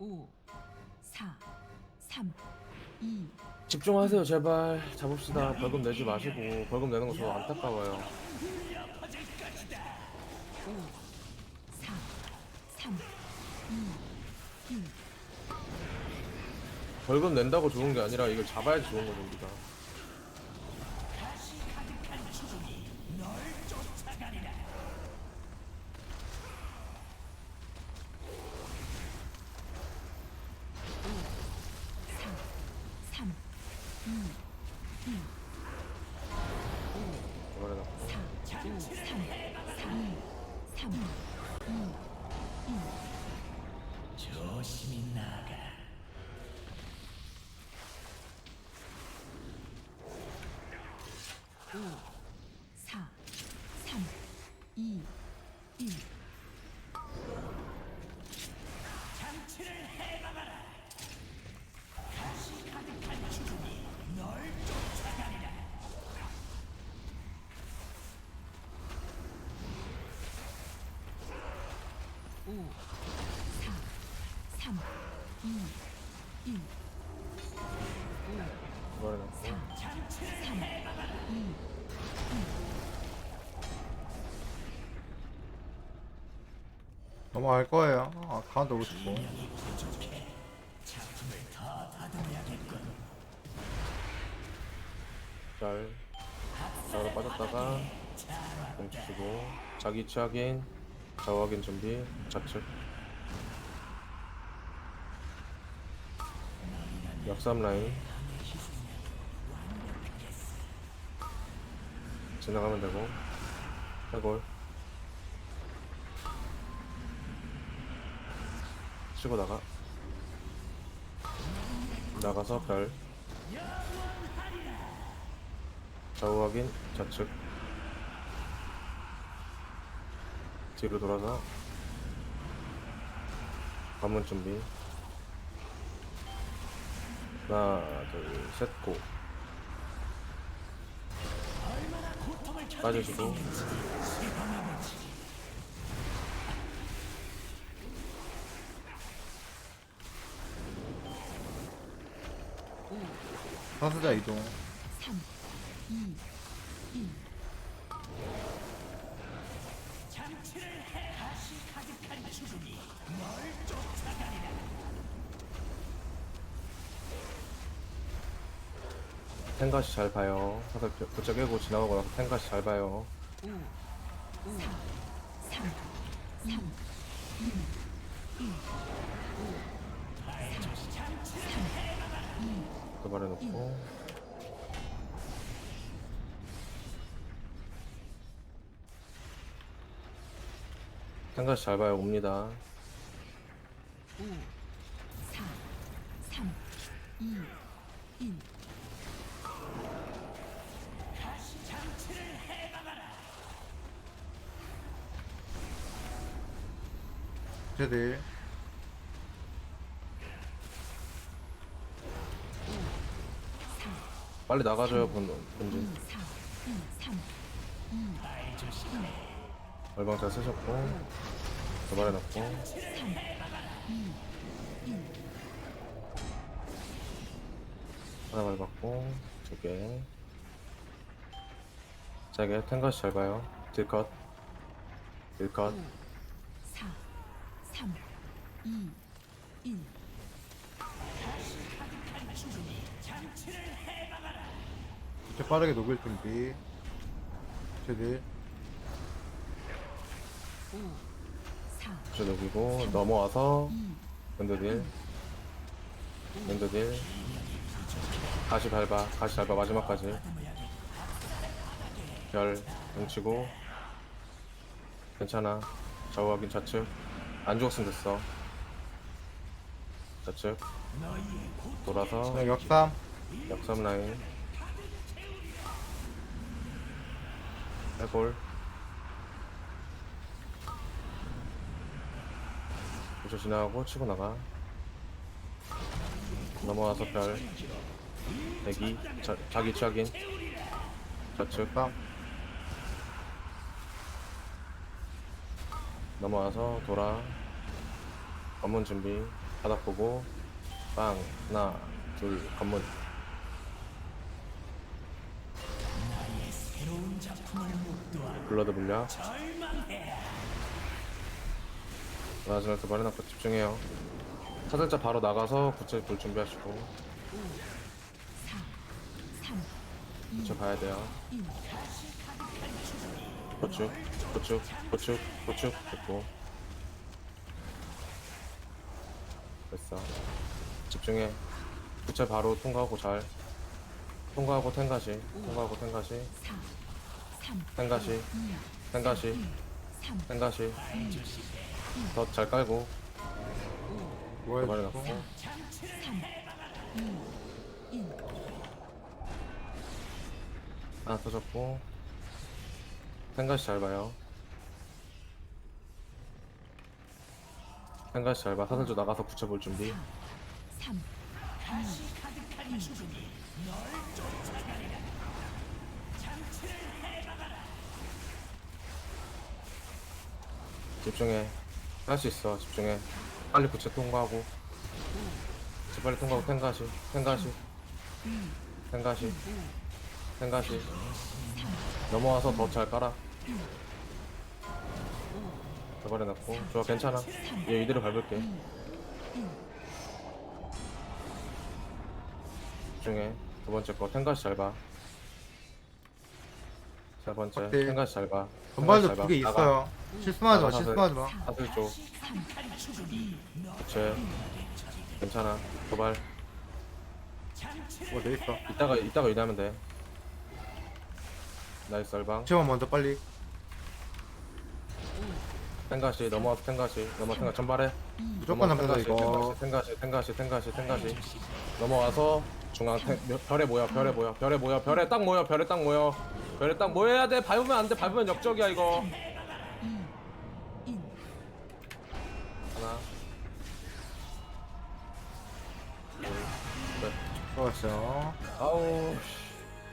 5, 4, 3, 2, 집중하세요 제발. 잡읍시다. 벌금 내지 마시고. 벌금 내는 거 저 안타까워요. 5, 4, 3, 2, 1. 벌금 낸다고 좋은 게 아니라 이걸 잡아야지 좋은 겁니다 삼, 이, 일, 이번에는 사, 오, 삼, 사, 이, 삼, 이, 일. 조심히 나가. 오, 사, 삼, 이, 3, 2, 1. 이거를 넘어갈 거예요. 아, 카운터 오고 싶고. 잘 나로 빠졌다가 멈추고 자기 취하긴 좌우 확인 준비. 좌측. 역삼 라인. 지나가면 되고. 해골. 치고 나가. 나가서 별. 좌우 확인. 좌측 뒤로 돌아서 관문 준비. 하나 둘셋고. 빠져주고. 사수자 이동. 3, 2, 1 탱가시 잘 봐요. 사살 부쩍 깨고 지나가고 나서 탱가시 잘 봐요. 삼, 도발해놓고. 탱가시 잘 봐요. 옵니다 오, 사, 삼, 이, 일. 쟤들. 빨리 나가줘요 본, 본진 2, 4, 2, 3, 얼방 잘 쓰셨고 도발해놓고 하나 밟았고 두개 자게 탱가시 잘 봐요 딜컷 딜컷 4, 3, 2, 1. 이제 빠르게 녹일 준비. 쟤들. 5, 4, 저 녹이고 넘어와서 2, 밴드딜. 밴드딜. 다시 밟아 다시 밟아 마지막까지. 별 뭉치고. 괜찮아. 좌우 확인 좌측. 안 죽었으면 됐어. 좌측. 돌아서 자, 역삼. 역삼 라인. 해골 부처 지나가고 치고 나가. 넘어와서 별. 대기. 자, 자기 취하긴 좌측 삼. 넘어와서 돌아. 관문 준비. 바닥 보고. 빵. 하나 둘 목도하고 블러드 절망해야 마지막 두 번에 넣고 집중해요. 사슬자 바로 나가서 구체 볼 준비하시고. 4, 3, 구체 봐야 돼요. 1. 고축 고축 고축 고축 됐고. 됐어. 집중해. 구체 바로 통과하고 잘. 통과하고 탱가시. 통과하고 탱가시. 4, 3, 탱가시. 2, 탱가시. 3, 탱가시 더 잘 깔고. 뭐야 도발해 이거? 놨고 3, 2, 1. 하나 터졌고. 탱가시 잘 봐요. 탱가시 잘봐. 사슬조 나가서 구체 볼 준비. 3, 가시 가득한 죽음이 널 쫓아가리라 장치를 해박아라 집중해 할 수 있어. 집중해. 빨리 구체 통과하고. 구체 빨리 통과하고 탱가시 탱가시 탱가시 탱가시 넘어와서 더 잘 깔아. 저번에 놨고. 좋아 괜찮아. 얘 이대로 밟을게. 집중해. 두 번째 거 탱가시 잘봐 세 번째 오케이. 탱가시 잘봐. 전발도 두 개 있어요. 실수하지 마, 실수하지 마. 사슬 쪽 구체 괜찮아. 도발 뭐 돼 있어? 이따가 이따가 일하면 돼. 나이스 얼방. 제만 먼저 빨리. 탱가시 넘어와서 탱가시. 넘어 탱가 전발해. 무조건 잡는다 이거. 탱가시 탱가시 탱가시 탱가시 넘어와서 중앙 탱, 별에 모여 별에 모여 별에 모여 별에 딱 모여 별에 딱 모여. 별에 딱 모여야 돼. 밟으면 안 돼. 밟으면 역적이야 이거 좋았어. 아우 씨.